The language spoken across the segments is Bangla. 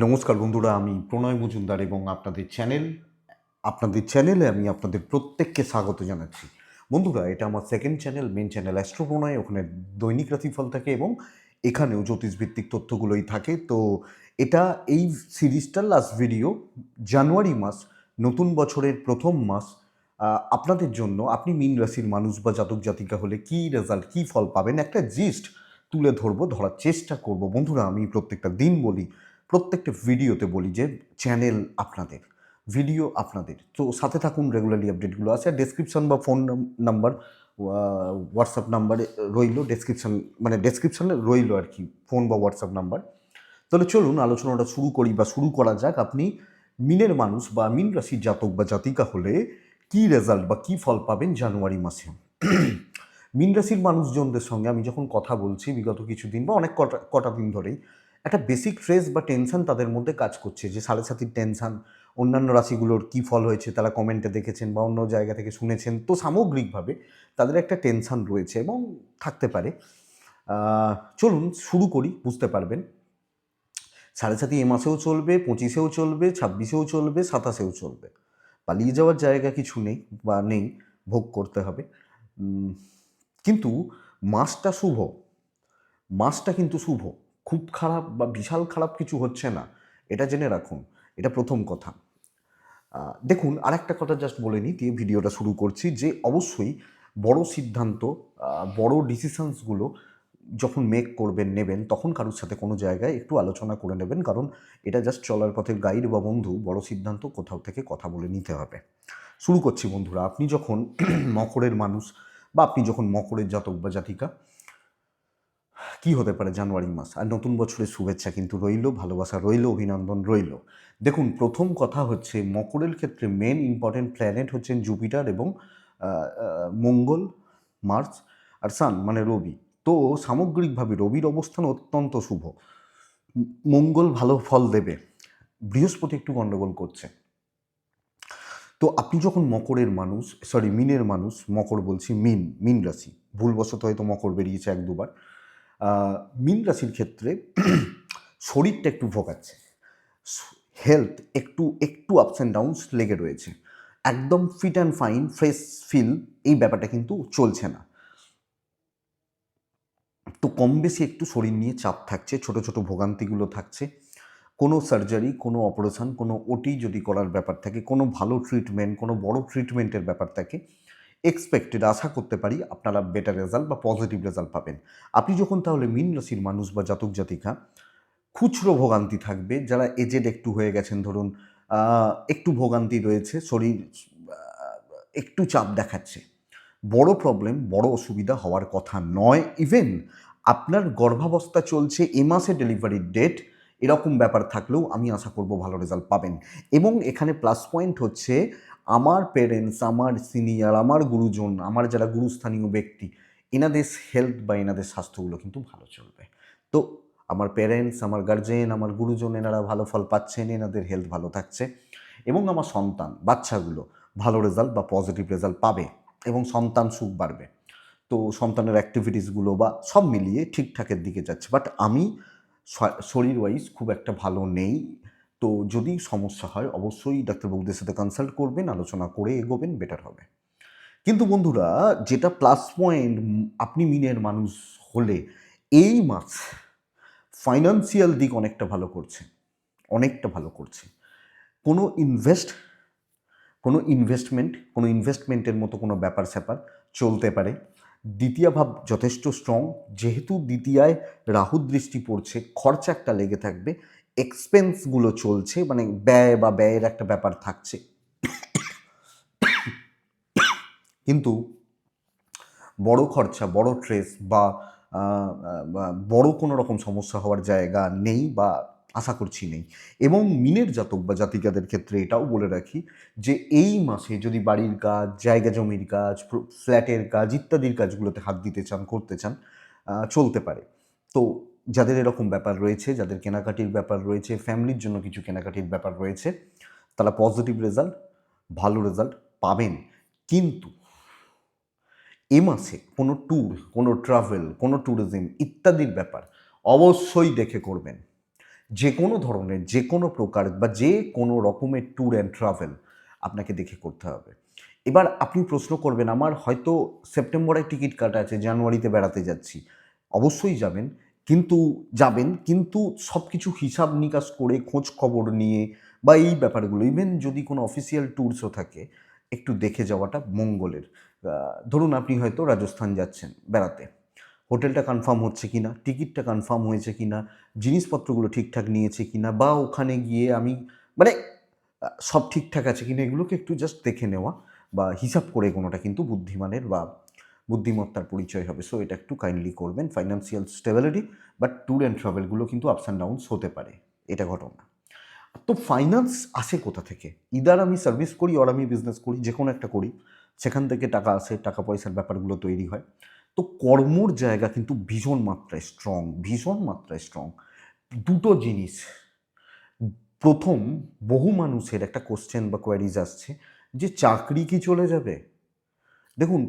নমস্কার বন্ধুরা, আমি প্রণয় মজুমদার এবং আপনাদের চ্যানেল, আপনাদের চ্যানেলে আমি আপনাদের প্রত্যেককে স্বাগত জানাচ্ছি। বন্ধুরা, এটা আমার second channel main channel astro Pranay ওখানে দৈনিক রাশিফল থাকে এবং এখানেও জ্যোতিষভিত্তিক তথ্যগুলোই থাকে। তো এটা এই সিরিজটার লাস্ট ভিডিও জানুয়ারি মাস, নতুন বছরের প্রথম মাস। আপনাদের জন্য আপনি মিন রাশির মানুষ বা জাতক জাতিকা হলে কি রেজাল্ট কি ফল পাবেন? একটা জিস্ট তুলে ধরবো, ধরার চেষ্টা করব। বন্ধুরা, আমি প্রত্যেকটা দিন বলি প্রত্যেকটা ভিডিওতে বলি যে চ্যানেল আপনাদের ভিডিও আপনাদের। তো সাথে থাকুন রেগুলারলি আপডেটগুলো আছে। আর ডেসক্রিপশন বা ফোন নাম্বার হোয়াটসঅ্যাপ নাম্বারে রইল। ডেসক্রিপশন মানে ডেসক্রিপশনে রইল আর কি ফোন বা হোয়াটসঅ্যাপ নাম্বার তাহলে চলুন, আলোচনাটা শুরু করি বা শুরু করা যাক। আপনি মিনের মানুষ বা মিন রাশির জাতক বা জাতিকা হলে কি রেজাল্ট বা কি ফল পাবেন জানুয়ারি মাসে? মিন রাশির মানুষজনদের সঙ্গে আমি যখন কথা বলছি বিগত কিছুদিন বা অনেক কটা কটা দিন ধরেই একটা বেসিক স্ট্রেস বা টেনশন তাদের মধ্যে কাজ করছে যে সাড়ে সাতির টেনশন অন্যান্য রাশিগুলোর কী ফল হয়েছে তারা কমেন্টে দেখেছেন বা অন্য জায়গা থেকে শুনেছেন। তো সামগ্রিকভাবে তাদের একটা টেনশন রয়েছে এবং থাকতে পারে। চলুন শুরু করি, বুঝতে পারবেন। সাড়ে সাতি এ মাসেও চলবে, পঁচিশেও চলবে, ছাব্বিশেও চলবে, সাতাশেও চলবে। পালিয়ে যাওয়ার জায়গা কিছু নেই বা নেই, ভোগ করতে হবে। কিন্তু মাসটা শুভ। মাসটা কিন্তু শুভ। খুব খারাপ বা বিশাল খারাপ কিছু হচ্ছে না। এটা জেনে রাখুন, এটা প্রথম কথা। দেখুন আর একটা কথা জাস্ট বলে নিই, দিয়ে ভিডিওটা শুরু করছি যে অবশ্যই বড় সিদ্ধান্ত বড় ডিসিশনসগুলো যখন মেক করবেন, নেবেন, তখন কারোর সাথে কোনো জায়গায় একটু আলোচনা করে নেবেন, কারণ এটা জাস্ট চলার পথের গাইড বা বন্ধু, বড় সিদ্ধান্ত কোথাও থেকে কথা বলে নিতে হবে। শুরু করছি বন্ধুরা, আপনি যখন মকরের মানুষ বা আপনি যখন মকরের জাতক বা জাতিকা কি হতে পারে জানুয়ারি মাস? আর নতুন বছরের শুভেচ্ছা কিন্তু রইল, ভালোবাসা রইল, অভিনন্দন রইল। দেখুন, প্রথম কথা হচ্ছে মকরের ক্ষেত্রে মেন ইম্পর্টেন্ট প্ল্যানেট হচ্ছেন জুপিটার এবং মঙ্গল মার্চ আর সান মানে রবি। তো সামগ্রিকভাবে রবির অবস্থান অত্যন্ত শুভ। মঙ্গল ভালো ফল দেবে। বৃহস্পতি একটু গণ্ডগোল করছে। তো আপনি যখন মকরের মানুষ সরি মিনের মানুষ, মকর বলছি মিন মিন রাশি। ভুলবশত হয়তো মকর বেরিয়েছে এক দুবার। মিন রাশির ক্ষেত্রে শরীরটা একটু ভোগাচ্ছে। হেলথ একটু একটু আপস অ্যান্ড ডাউনস লেগে রয়েছে। একদম fit and fine fresh feel এই ব্যাপারটা কিন্তু চলছে না। তো কম বেশি একটু শরীর নিয়ে চাপ থাকছে, ছোট ছোট ভোগান্তিগুলো থাকছে। কোনো সার্জারি কোনো অপারেশন কোনো ওটি যদি করার ব্যাপার থাকে, কোনো ভালো ট্রিটমেন্ট কোনো বড় ট্রিটমেন্টের ব্যাপার থাকে এক্সপেক্টেড আশা করতে পারি আপনারা বেটার রেজাল্ট বা পজিটিভ রেজাল্ট পাবেন। আপনি যখন তাহলে মিন রাশির মানুষ বা জাতক জাতিকা, খুচরো ভোগান্তি থাকবে, যারা এজেড একটু হয়ে গেছেন, ধরুন একটু ভোগান্তি রয়েছে, শরীর একটু চাপ দেখাচ্ছে। বড় প্রবলেম বড় অসুবিধা হওয়ার কথা নয়। ইভেন আপনার গর্ভাবস্থা চলছে, এ মাসে ডেলিভারির ডেট এরকম ব্যাপার থাকলেও আমি আশা করব ভালো রেজাল্ট পাবেন। এবং এখানে প্লাস পয়েন্ট হচ্ছে আমার পেরেন্টস আমার সিনিয়র আমার গুরুজন, আমার যারা গুরুস্থানীয় ব্যক্তি, এনাদের হেলথ বা এনাদের স্বাস্থ্যগুলো কিন্তু ভালো চলবে। তো আমার প্যারেন্টস আমার গার্জেন আমার গুরুজন এনারা ভালো ফল পাচ্ছেন, এনাদের হেলথ ভালো থাকছে এবং আমার সন্তান, বাচ্চাগুলো ভালো রেজাল্ট বা পজিটিভ রেজাল্ট পাবে এবং সন্তান সুখ বাড়বে। তো সন্তানের অ্যাক্টিভিটিসগুলো বা সব মিলিয়ে ঠিকঠাকের দিকে যাচ্ছে। বাট আমি শরীর ওয়াইজ খুব একটা ভালো নেই। তো যদি সমস্যা হয়, অবশ্যই ডাক্তারবাবুদের সাথে কনসাল্ট করবেন, আলোচনা করে এগোবেন বেটার হবে। কিন্তু বন্ধুরা, যেটা প্লাস পয়েন্ট আপনি মিনের মানুষ হলে এই মাস ফাইন্যান্সিয়াল দিক অনেকটা ভালো করছে, অনেকটা ভালো করছে। কোনো ইনভেস্ট কোনো ইনভেস্টমেন্ট কোনো ইনভেস্টমেন্টের মতো কোনো ব্যাপার স্যাপার চলতে পারে। দ্বিতীয় ভাব যথেষ্ট স্ট্রং যেহেতু দ্বিতীয়ায় রাহু দৃষ্টি পড়ছে, খরচা একটা লেগে থাকবে এক্সপেন্সগুলো চলছে মানে ব্যয় বা ব্যয়ের একটা ব্যাপার থাকছে। কিন্তু বড় খরচা, বড় ট্রেস বা বড় কোনো রকম সমস্যা হওয়ার জায়গা নেই বা আশা করছি নেই। এবং মিনের জাতক বা জাতিকাদের ক্ষেত্রে এটাও বলে রাখি যে, এই মাসে যদি বাড়ির কাজ, জায়গা জমির কাজ ফ্ল্যাটের কাজ ইত্যাদির কাজগুলোতে হাত দিতে চান, করতে চান চলতে পারে। তো যাদের এরকম ব্যাপার রয়েছে, যাদের কেনাকাটির ব্যাপার রয়েছে ফ্যামিলির জন্য কিছু কেনাকাটির ব্যাপার রয়েছে, তারা পজিটিভ রেজাল্ট ভালো রেজাল্ট পাবেন। কিন্তু এ মাসে কোনো ট্যুর কোনো ট্রাভেল কোনো ট্যুরিজম ইত্যাদির ব্যাপার অবশ্যই দেখে করবেন। যে কোনো ধরনের, যে কোনো প্রকার বা যে কোনো রকমের ট্যুর অ্যান্ড ট্রাভেল আপনাকে দেখে করতে হবে। এবার আপনি প্রশ্ন করবেন, আমার হয়তো সেপ্টেম্বরে টিকিট কাটা আছে জানুয়ারিতে বেড়াতে যাচ্ছি। অবশ্যই যাবেন। কিন্তু যাবেন, কিন্তু সব কিছু হিসাব নিকাশ করে খোঁজ খবর নিয়ে বা এই ব্যাপারগুলো ইভেন যদি কোনো অফিসিয়াল ট্যুরসও থাকে, একটু দেখে যাওয়াটা মঙ্গলের। ধরুন আপনি হয়তো রাজস্থান যাচ্ছেন বেড়াতে। হোটেলটা কনফার্ম হচ্ছে কি না টিকিটটা কনফার্ম হয়েছে কি না জিনিসপত্রগুলো ঠিকঠাক নিয়েছে কি না বা ওখানে গিয়ে আমি মানে সব ঠিকঠাক আছে কি না এগুলোকে একটু জাস্ট দেখে নেওয়া বা হিসাব করে কোনোটা কিন্তু বুদ্ধিমানের বা বুদ্ধিমত্তার পরিচয় হবে। সো এটা একটু কাইন্ডলি করবেন। Financial stability but tour and ট্রাভেলগুলো কিন্তু আপস অ্যান্ড ডাউনস হতে পারে। এটা ঘটনা। তো ফাইন্যান্স আসে কোথা থেকে? ইদার আমি সার্ভিস করি আর আমি বিজনেস করি যে কোনো একটা করি। সেখান থেকে টাকা আসে, টাকা পয়সার ব্যাপারগুলো তৈরি হয়। তো কর্মর জায়গা কিন্তু ভীষণ মাত্রায় স্ট্রং ভীষণ মাত্রায় স্ট্রং দুটো জিনিস। প্রথম, বহু মানুষের একটা কোশ্চেন বা কোয়ারিজ আসছে যে চাকরি কি চলে যাবে? দেখুন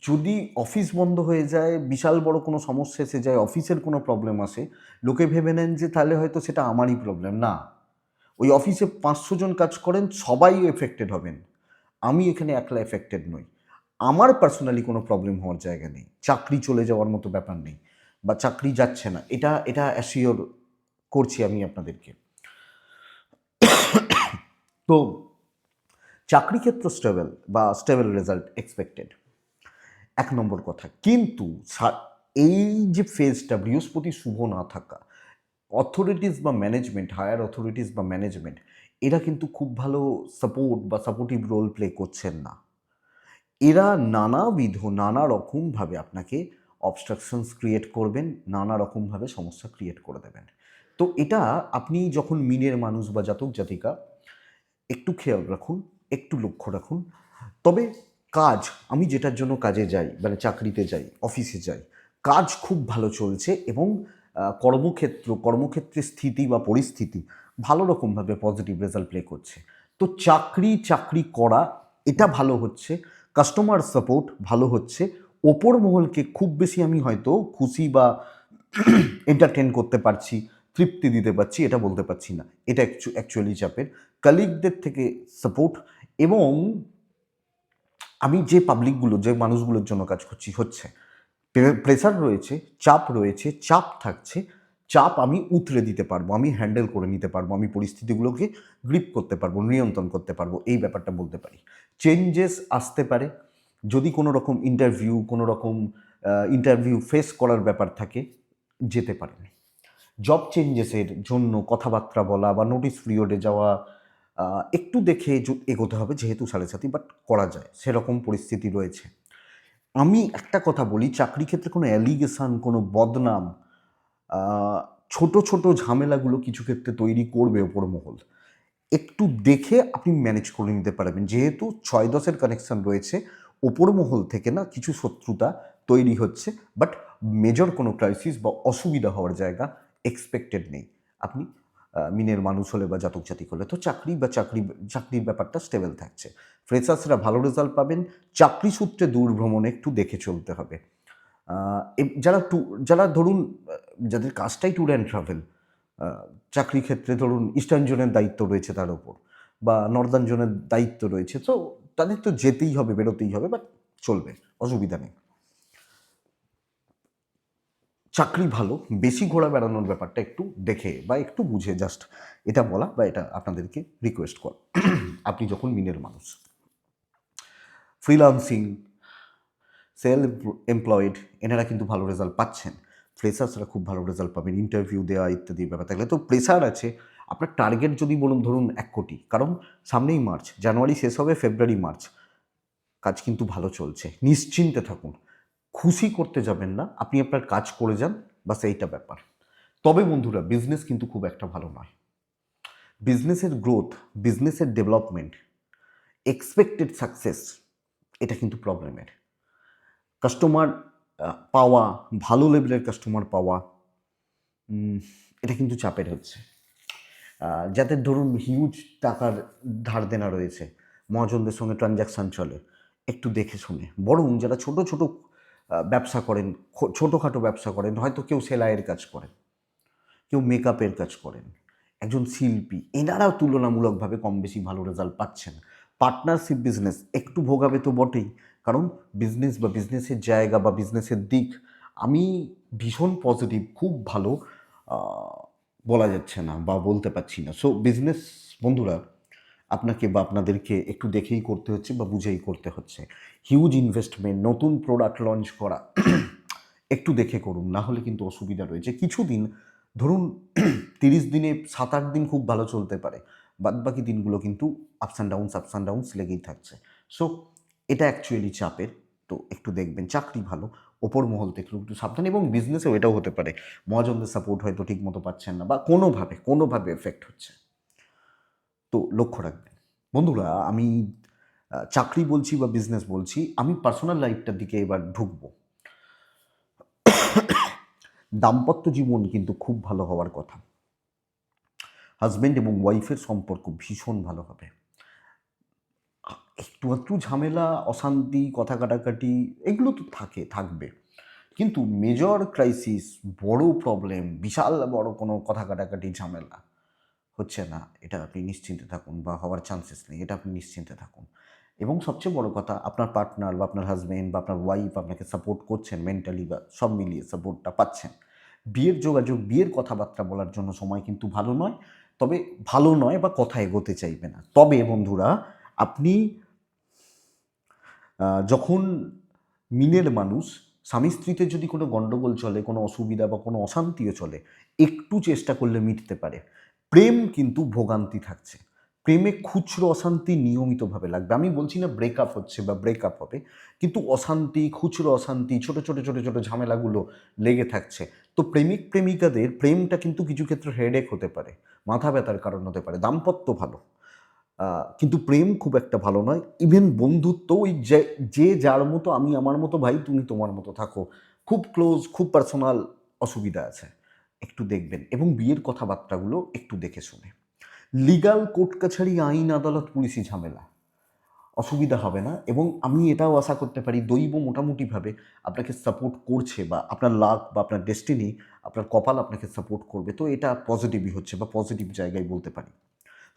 যদি অফিস বন্ধ হয়ে যায়, বিশাল বড় কোনো সমস্যা এসে যায়, অফিসের কোনো প্রবলেম আসে, লোকে ভেবে নেন যে তাহলে হয়তো সেটা আমারই প্রবলেম না। ওই অফিসে পাঁচশো জন কাজ করেন, সবাই এফেক্টেড হবেন। আমি এখানে একলা এফেক্টেড নই। আমার পার্সোনালি কোনো প্রবলেম হওয়ার জায়গা নেই। চাকরি চলে যাওয়ার মতো ব্যাপার নেই বা চাকরি যাচ্ছে না। এটা এটা অ্যাসিওর করছি আমি আপনাদেরকে। তো, চাকরি ক্ষেত্র স্টেবল বা স্টেবল রেজাল্ট এক্সপেক্টেড এক নম্বর কথা। কিন্তু এই যে ফেজটা বৃহস্পতি শুভ না থাকা অথরিটিস বা ম্যানেজমেন্ট হায়ার অথরিটিস বা ম্যানেজমেন্ট এরা কিন্তু খুব ভালো সাপোর্ট বা সাপোর্টিভ রোল প্লে করছেন না। এরা নানাবিধ নানা রকমভাবে আপনাকে অবস্ট্রাকশনস ক্রিয়েট করবেন নানা রকমভাবে সমস্যা ক্রিয়েট করে দেবেন। তো এটা আপনি যখন মিনের মানুষ বা জাতক জাতিকা একটু খেয়াল রাখুন, একটু লক্ষ্য রাখুন। তবে কাজ, আমি যেটার জন্য কাজে যাই মানে চাকরিতে যাই অফিসে যাই, কাজ খুব ভালো চলছে এবং কর্মক্ষেত্র কর্মক্ষেত্রে স্থিতি বা পরিস্থিতি ভালো রকমভাবে পজিটিভ রেজাল্ট প্লে করছে। তো চাকরি চাকরি করা, এটা ভালো হচ্ছে কাস্টমার সাপোর্ট ভালো হচ্ছে, ওপর মহলকে খুব বেশি আমি হয়তো খুশি বা এন্টারটেন করতে পারছি, তৃপ্তি দিতে পারছি, এটা বলতে পারছি না। এটা অ্যাকচুয়ালি চাপের। কালিগদের থেকে সাপোর্ট এবং আমি যে পাবলিকগুলো যে মানুষগুলোর জন্য কাজ করছি, হচ্ছে প্রেসার রয়েছে, চাপ রয়েছে, চাপ থাকছে, চাপ আমি উতরে দিতে পারব, আমি হ্যান্ডেল করে নিতে পারব, আমি পরিস্থিতিগুলোকে গ্রিপ করতে পারব, নিয়ন্ত্রণ করতে পারব, এই ব্যাপারটা বলতে পারি। চেঞ্জেস আসতে পারে, যদি কোনো রকম ইন্টারভিউ কোনো রকম ইন্টারভিউ ফেস করার ব্যাপার থাকে, যেতে পারেন। জব চেঞ্জেসের জন্য কথাবার্তা বলা বা নোটিশ পিরিয়ডে যাওয়া একটু দেখে এগোতে হবে যেহেতু সাড়ে সাথী বাট করা যায়, সেরকম পরিস্থিতি রয়েছে। আমি একটা কথা বলি, চাকরি ক্ষেত্রে কোনো অ্যালিগেশন কোনো বদনাম ছোট ছোট ঝামেলাগুলো কিছু ক্ষেত্রে তৈরি করবে ওপর মহল একটু দেখে আপনি ম্যানেজ করে নিতে পারবেন। যেহেতু ছয় দশের কানেকশন রয়েছে ওপর মহল থেকে না কিছু শত্রুতা তৈরি হচ্ছে বাট মেজর কোনো ক্রাইসিস বা অসুবিধা হওয়ার জায়গা এক্সপেক্টেড নেই। আপনি মিনের মানুষ হলে বা জাতক জাতিক হলে, তো চাকরি বা চাকরি, চাকরির ব্যাপারটা স্টেবল থাকছে। ফ্রেশার্সরা ভালো রেজাল্ট পাবেন, চাকরি সূত্রে দূর ভ্রমণে একটু দেখে চলতে হবে। যারা টু, যারা ধরুন যাদের কাজটাই ট্যুর অ্যান্ড ট্রাভেল চাকরি ক্ষেত্রে ধরুন ইস্টার্ন জোনের দায়িত্ব রয়েছে তার ওপর, বা নর্দার্ন জোনের দায়িত্ব রয়েছে, তো তাদের তো যেতেই হবে, বেরোতেই হবে বাট চলবে, অসুবিধা নেই। চাকরি ভালো, বেশি ঘোরা বেড়ানোর ব্যাপারটা একটু দেখে বা একটু বুঝে জাস্ট এটা বলা বা এটা আপনাদেরকে রিকোয়েস্ট করা। আপনি যখন মিনের মানুষ ফ্রিলান্সিং সেল এমপ্লয়েড এনারা কিন্তু ভালো রেজাল্ট পাচ্ছেন। ফ্রেশার্সরা খুব ভালো রেজাল্ট পাবেন ইন্টারভিউ দেওয়া ইত্যাদি ব্যাপার থাকলে। তো প্রেশার আছে, আপনার টার্গেট যদি বলুন, ধরুন এক কোটি, কারণ সামনেই মার্চ, জানুয়ারি শেষ হবে, ফেব্রুয়ারি মার্চ, কাজ কিন্তু ভালো চলছে। নিশ্চিন্তে থাকুন। খুশি করতে যাবেন না, আপনি আপনার কাজ করে যান, বাস এইটা ব্যাপার। তবে বন্ধুরা বিজনেস কিন্তু খুব একটা ভালো নয়। বিজনেসের গ্রোথ বিজনেসের ডেভেলপমেন্ট এক্সপেক্টেড সাকসেস এটা কিন্তু প্রবলেমের কাস্টমার পাওয়া, ভালো লেভেলের কাস্টমার পাওয়া এটা কিন্তু চাপের হচ্ছে। যাদের ধরুন হিউজ টাকার ধার দেনা রয়েছে, মহাজনদের সঙ্গে ট্রানজ্যাকশান চলে, একটু দেখে শুনে। বরং যারা ছোট ছোট ব্যবসা করেন ছোটোখাটো ব্যবসা করেন, হয়তো কেউ সেলাইয়ের কাজ করেন, কেউ মেকআপের কাজ করেন, একজন শিল্পী, এনারাও তুলনামূলকভাবে কম বেশি ভালো রেজাল্ট পাচ্ছেন। পার্টনারশিপ বিজনেস একটু ভোগাবে তো বটেই, কারণ বিজনেস বা বিজনেসের জায়গা বা বিজনেসের দিক, আমি ভীষণ পজিটিভ খুব ভালো বলা যাচ্ছে না বা বলতে পারছি না। সো বিজনেস বন্ধুরা আপনাকে বা আপনাদেরকে একটু দেখেই করতে হচ্ছে বা বুঝেই করতে হচ্ছে। হিউজ ইনভেস্টমেন্ট নতুন প্রোডাক্ট লঞ্চ করা, একটু দেখে করুন, না হলে কিন্তু অসুবিধা রয়েছে। কিছুদিন, ধরুন, তিরিশ দিনে সাত আট দিন খুব ভালো চলতে পারে, বাদ বাকি দিনগুলো কিন্তু ups and downs ups and downs লেগেই থাকছে। সো এটা অ্যাকচুয়ালি চাপের, তো একটু দেখবেন, চাকরি ভালো, ওপর মহল থেকে একটু সাবধান, এবং বিজনেসেও এটাও হতে পারে। মহাজনদের সাপোর্ট হয়তো ঠিক মতো পাচ্ছেন না, বা কোনোভাবে কোনোভাবে এফেক্ট হচ্ছে। তো লক্ষ্য রাখবেন। বন্ধুরা, আমি চাকরি বলছি বা বিজনেস বলছি, আমি পার্সোনাল লাইফটার দিকে এবার ঢুকবো। দাম্পত্য জীবন কিন্তু খুব ভালো হওয়ার কথা। হাজব্যান্ড এবং ওয়াইফের সম্পর্ক ভীষণ ভালো হবে। একটু একটু ঝামেলা, অশান্তি, কথা কাটাকাটি, এগুলো তো থাকে, থাকবে। কিন্তু মেজর ক্রাইসিস বড় প্রবলেম বিশাল বড় কোনো কথা কাটাকাটি, ঝামেলা হচ্ছে না, এটা আপনি নিশ্চিন্তে থাকুন বা হওয়ার চান্সেস নেই, এটা আপনি নিশ্চিন্তে থাকুন। এবং সবচেয়ে বড় কথা, আপনার পার্টনার বা আপনার হাজব্যান্ড বা আপনার ওয়াইফ আপনাকে সাপোর্ট করছেন মেন্টালি বা সব মিলিয়ে সাপোর্টটা পাচ্ছেন। বিয়ের যোগাযোগ, বিয়ের কথাবার্তা বলার জন্য সময় কিন্তু ভালো নয়, তবে ভালো নয় বা কথা এগোতে চাইবে না। তবে বন্ধুরা, আপনি যখন মিনের মানুষ, স্বামী স্ত্রীতে যদি কোনো গণ্ডগোল চলে, কোনো অসুবিধা বা কোনো অশান্তিও চলে, একটু চেষ্টা করলে মিটতে পারে। প্রেম কিন্তু ভোগান্তি থাকছে। প্রেমে খুচরো অশান্তি নিয়মিতভাবে লাগবে। আমি বলছি না ব্রেকআপ হচ্ছে বা ব্রেকআপ হবে, কিন্তু অশান্তি, খুচরো অশান্তি, ছোট ছোট ছোট ছোট ঝামেলাগুলো লেগে থাকছে। তো প্রেমিক, প্রেমিকাদের প্রেমটা কিন্তু কিছু ক্ষেত্রে হেডেক হতে পারে, মাথা ব্যথার কারণ হতে পারে, দাম্পত্য ভালো। কিন্তু প্রেম খুব একটা ভালো নয়। ইভেন বন্ধুত্ব ওই যে যে যার মতো আমি আমার মতো ভাই, তুমি তোমার মতো থাকো। খুব ক্লোজ খুব পার্সোনাল অসুবিধা আছে। একটু দেখবেন এবং বিয়ের কথাবার্তাগুলো একটু দেখে শুনে। লিগাল কোর্ট কাছারি আইন আদালত পুলিশি ঝামেলা। অসুবিধা হবে না এবং আমি এটাও আশা করতে পারি দৈব মোটামুটিভাবে আপনাকে সাপোর্ট করছে বা আপনার লাক বা আপনার ডেস্টিনি আপনার কপাল আপনাকে সাপোর্ট করবে। তো এটা পজিটিভই হচ্ছে বা পজিটিভ জায়গায় বলতে পারি।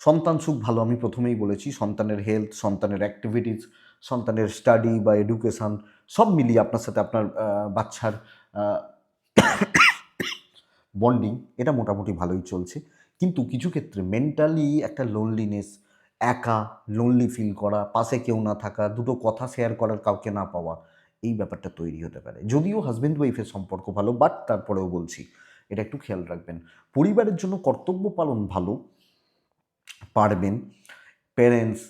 সন্তান সুখ ভালো, আমি প্রথমেই বলেছি, সন্তানের হেলথ সন্তানের অ্যাক্টিভিটিস সন্তানের স্টাডি বা এডুকেশন সব মিলিয়ে আপনার সাথে আপনার বাচ্চার বন্ডিং এটা মোটামুটি ভালোই চলছে। কিন্তু কিছু ক্ষেত্রে মেন্টালি একটা লোনলিনেস একা লোনলি ফিল করা, পাশে কেউ না থাকা, দুটো কথা শেয়ার করার কাউকে না পাওয়া, এই ব্যাপারটা তৈরি হতে পারে। যদিও হাজব্যান্ড ওয়াইফের সম্পর্ক ভালো বাট তারপরেও বলছি, এটা একটু খেয়াল রাখবেন। পরিবারের জন্য কর্তব্য পালন ভালো, পারবেন। প্যারেন্টস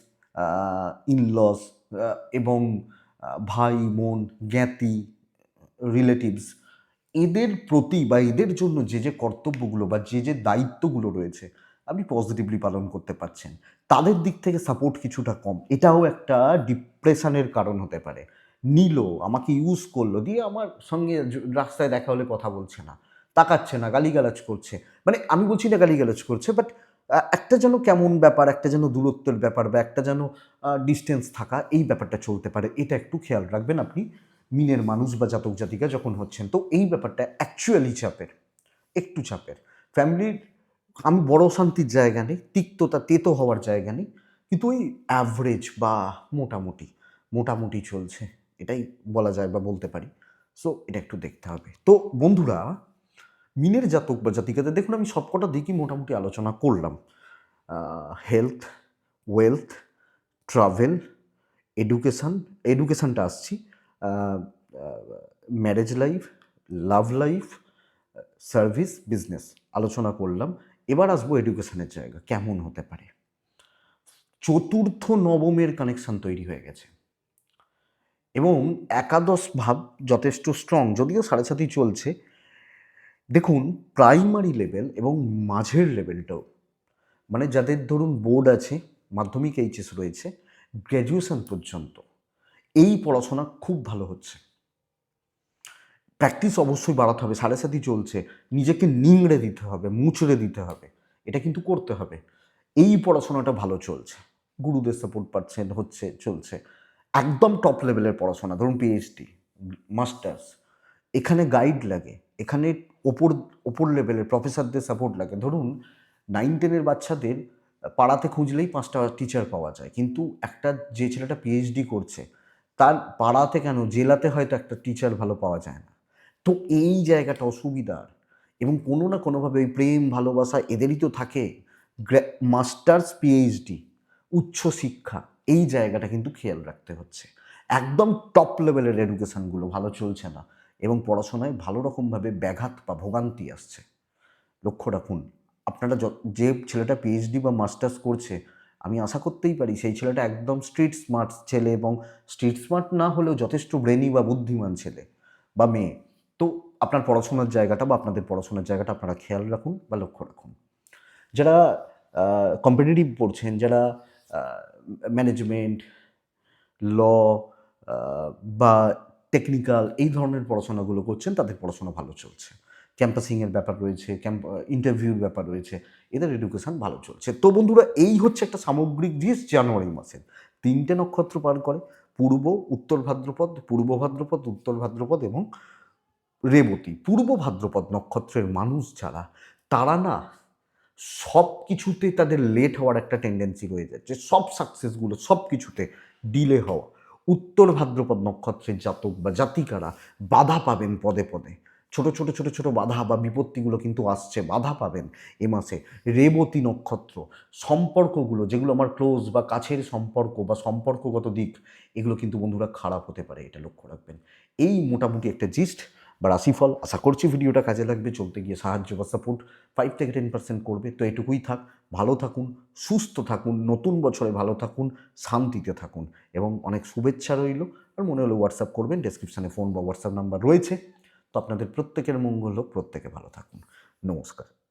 ইনলস এবং ভাই, বোন, জ্ঞাতি রিলেটিভস এদের প্রতি বা এদের জন্য যে যে কর্তব্যগুলো বা যে যে দায়িত্বগুলো রয়েছে, আপনি পজিটিভলি পালন করতে পারছেন। তাদের দিক থেকে সাপোর্ট কিছুটা কম। এটাও একটা ডিপ্রেশনের কারণ হতে পারে। নিল, আমাকে ইউজ করল, দিয়ে আমার সঙ্গে রাস্তায় দেখা হলে কথা বলছে না, তাকাচ্ছে না, গালিগালাজ করছে। মানে আমি বলছি না গালিগালাজ করছে বাট একটা যেন কেমন ব্যাপার, একটা যেন দূরত্বের ব্যাপার বা একটা যেন ডিস্টেন্স থাকা, এই ব্যাপারটা চলতে পারে। এটা একটু খেয়াল রাখবেন আপনি। মিনের মানুষ বা জাতক জাতিকা যখন হচ্ছেন, তো এই ব্যাপারটা অ্যাকচুয়ালি চাপের, একটু চাপের। ফ্যামিলির আমি বড় শান্তির জায়গা নেই, তিক্ততা, তেতো হওয়ার জায়গা নেই, কিন্তু ওই অ্যাভারেজ বা মোটামুটি মোটামুটি চলছে, এটাই বলা যায় বা বলতে পারি। সো এটা একটু দেখতে হবে। তো বন্ধুরা, মিনের জাতক বা জাতিকাদের, দেখুন আমি সবকটা দিকই মোটামুটি আলোচনা করলাম। হেলথ ওয়েলথ ট্রাভেল এডুকেশান এডুকেশানটা আসছি। Marriage life love life service business আলোচনা করলাম। এবার আসব এডুকেশনের জায়গা। কেমন হতে পারে? চতুর্থ নবমের কানেকশান তৈরি হয়ে গেছে। এবং একাদশ ভাব যথেষ্ট স্ট্রং যদিও সাড়ে সাথেই চলছে। দেখুন প্রাইমারি লেভেল এবং মাঝের লেভেলটাও মানে যাদের ধরুন বোর্ড আছে, মাধ্যমিক এইচএস রয়েছে গ্র্যাজুয়েশন পর্যন্ত। এই পড়াশোনা খুব ভালো হচ্ছে। প্র্যাকটিস অবশ্যই বাড়াতে হবে সাড়ে সাথে চলছে, নিজেকে নিংড়ে দিতে হবে, মুচড়ে দিতে হবে, এটা কিন্তু করতে হবে। এই পড়াশোনাটা ভালো চলছে, গুরুদের সাপোর্ট পাচ্ছেন হচ্ছে, চলছে। একদম টপ লেভেলের পড়াশোনা, ধরুন পিএইচডি মাস্টার্স এখানে গাইড লাগে, এখানে ওপর ওপর লেভেলের প্রফেসরদের সাপোর্ট লাগে। ধরুন নাইন টেনের বাচ্চাদের পাড়াতে খুঁজলেই পাঁচটা টিচার পাওয়া যায়, কিন্তু একটা যে ছেলেটা পিএইচডি করছে তার পাড়াতে কেন, জেলাতে হয়তো একটা টিচার ভালো পাওয়া যায় না। তো এই জায়গাটা অসুবিধার। এবং কোনো না কোনোভাবে ওই প্রেম, ভালোবাসা এদেরই তো থাকে। মাস্টার্স পিএইচডি উচ্চশিক্ষা এই জায়গাটা কিন্তু খেয়াল রাখতে হচ্ছে। একদম টপ লেভেলের এডুকেশানগুলো ভালো চলছে না। এবং পড়াশোনায় ভালো রকমভাবে ব্যাঘাত বা ভোগান্তি আসছে। লক্ষ্য রাখুন, আপনারা যে ছেলেটা পিএইচডি বা মাস্টার্স করছে আমি আশা করতেই পারি সেই ছেলেটা একদম স্ট্রিট স্মার্ট ছেলে এবং স্ট্রিট স্মার্ট না হলেও যথেষ্ট ব্রেনি বা বুদ্ধিমান ছেলে বা মেয়ে। তো আপনার পড়াশোনার জায়গাটা বা আপনাদের পড়াশোনার জায়গাটা আপনারা খেয়াল রাখুন বা লক্ষ্য রাখুন। যারা কম্পিটিটিভ পড়ছেন, যারা ম্যানেজমেন্ট ল বা টেকনিক্যাল এই ধরনের পড়াশোনাগুলো করছেন, তাদের পড়াশোনা ভালো চলছে। ক্যাম্পাসিংয়ের ব্যাপার রয়েছে ক্যাম্প ইন্টারভিউর ব্যাপার রয়েছে, এদের এডুকেশন ভালো চলছে। তো বন্ধুরা, এই হচ্ছে একটা সামগ্রিক জিনিস জানুয়ারি মাসের তিনটে নক্ষত্র পার করে, পূর্ব, উত্তর ভাদ্রপদ, পূর্ব ভাদ্রপদ, উত্তর ভাদ্রপদ এবং রেবতী। পূর্ব ভাদ্রপদ নক্ষত্রের মানুষ যারা, তারা না সব কিছুতে তাদের লেট হওয়ার একটা টেন্ডেন্সি রয়ে যাচ্ছে সব সাকসেসগুলো সব কিছুতে ডিলে হওয়া। উত্তর ভাদ্রপদ নক্ষত্রের জাতক বা জাতিকারা বাধা পাবেন পদে পদে। ছোট ছোট ছোট ছোট বাধা বা বিপত্তিগুলো কিন্তু আসছে, বাধা পাবেন এ মাসে। রেবতী নক্ষত্র, সম্পর্কগুলো, যেগুলো আমার ক্লোজ বা কাছের সম্পর্ক বা সম্পর্কগত দিক, এগুলো কিন্তু বন্ধুরা খারাপ হতে পারে, এটা লক্ষ্য রাখবেন। এই মোটামুটি একটা জিস্ট বা রাশিফল, আশা করছি ভিডিওটা কাজে লাগবে, চলতে গিয়ে সাহায্য বা সাপোর্ট ফাইভ থেকে টেন পার্সেন্ট করবে, তো এটুকুই থাক, ভালো থাকুন, সুস্থ থাকুন, নতুন বছরে ভালো থাকুন, শান্তিতে থাকুন এবং অনেক শুভেচ্ছা রইল, আর মনে হলো হোয়াটসঅ্যাপ করবেন ডেসক্রিপশানে ফোন বা হোয়াটসঅ্যাপ নাম্বার রয়েছে। তো আপনাদের প্রত্যেকের মঙ্গল হোক প্রত্যেকে ভালো থাকুন। নমস্কার।